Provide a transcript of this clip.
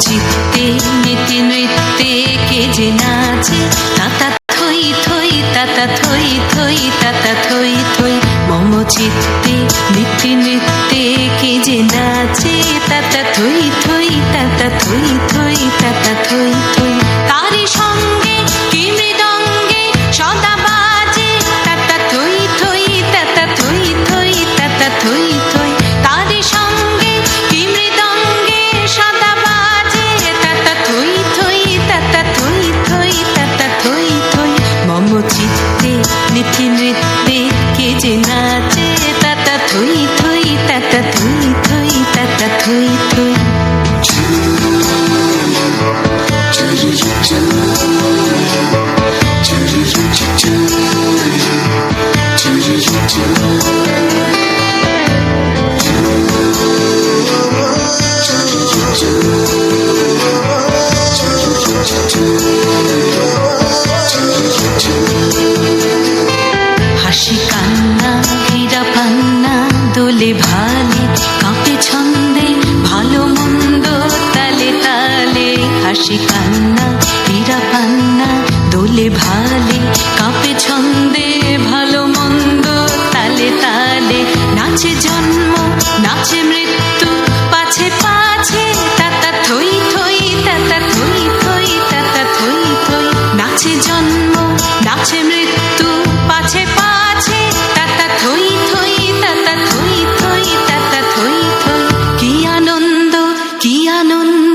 চিত্তে, নীতি নৃত্যে কে যে নাচে। তাতা থই থই, তাতা থই থই, তাতা থই থই। মম চিত্তে, নীতি নৃত্যে কে যে নাচে। তাতা থই থই, তাতা থই থই, তাতা থই থই। তারি সঙ্গে মম চিত্তে নীতি নৃত্যে কে যে নাচে, তাতা থই থই, তাতা থই থই, তাতা থই থই। হাসি ভালে ভালে, কাঁপে ছন্দে, ভালো মন্দ তালে তালে, হাসি কান্না পীরা পান্না দোলে ভালে, কাঁপে ছন্দে, ভালো মন্দ তালে তালে, নাচে জন্ম, নাচে মৃত্যু